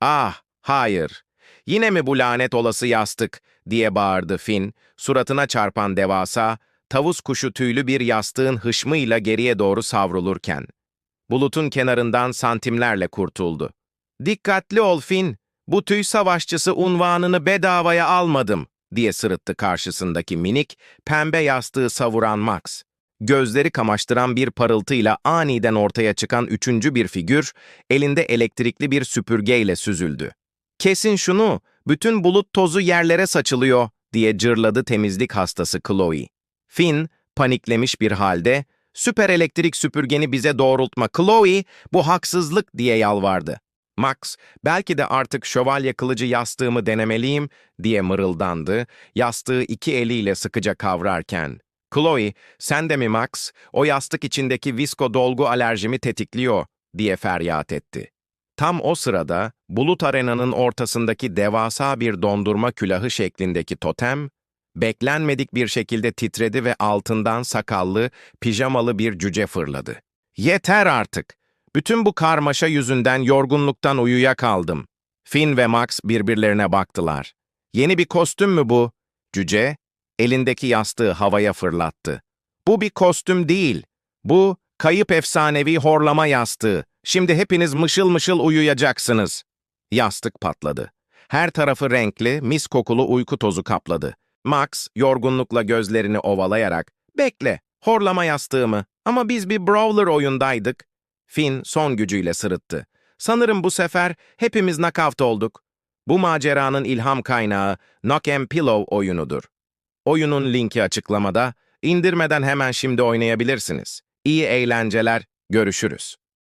Ah, hayır. Yine mi bu lanet olası yastık diye bağırdı Finn, suratına çarpan devasa, tavus kuşu tüylü bir yastığın hışmıyla geriye doğru savrulurken. Bulutun kenarından santimlerle kurtuldu. Dikkatli ol Finn, bu tüy savaşçısı unvanını bedavaya almadım diye sırıttı karşısındaki minik, pembe yastığı savuran Max. Gözleri kamaştıran bir parıltıyla aniden ortaya çıkan üçüncü bir figür, elinde elektrikli bir süpürgeyle süzüldü. Kesin şunu, bütün bulut tozu yerlere saçılıyor, diye cırladı temizlik hastası Chloe. Finn, paniklemiş bir halde, süper elektrik süpürgeni bize doğrultma Chloe, bu haksızlık diye yalvardı. Max, belki de artık şövalye kılıcı yastığımı denemeliyim, diye mırıldandı, yastığı iki eliyle sıkıca kavrarken. Chloe, sen de mi Max, o yastık içindeki visko dolgu alerjimi tetikliyor, diye feryat etti. Tam o sırada bulut arenanın ortasındaki devasa bir dondurma külahı şeklindeki totem, beklenmedik bir şekilde titredi ve altından sakallı, pijamalı bir cüce fırladı. Yeter artık! Bütün bu karmaşa yüzünden yorgunluktan uyuyakaldım. Finn ve Max birbirlerine baktılar. Yeni bir kostüm mü bu? Cüce, elindeki yastığı havaya fırlattı. Bu bir kostüm değil. Bu, kayıp efsanevi horlama yastığı. Şimdi hepiniz mışıl mışıl uyuyacaksınız. Yastık patladı. Her tarafı renkli, mis kokulu uyku tozu kapladı. Max, yorgunlukla gözlerini ovalayarak, ''Bekle, horlama yastığı mı? Ama biz bir brawler oyundaydık.'' Finn son gücüyle sırıttı. ''Sanırım bu sefer hepimiz nakavt olduk. Bu maceranın ilham kaynağı Knock and Pillow oyunudur. Oyunun linki açıklamada, indirmeden hemen şimdi oynayabilirsiniz. İyi eğlenceler, görüşürüz.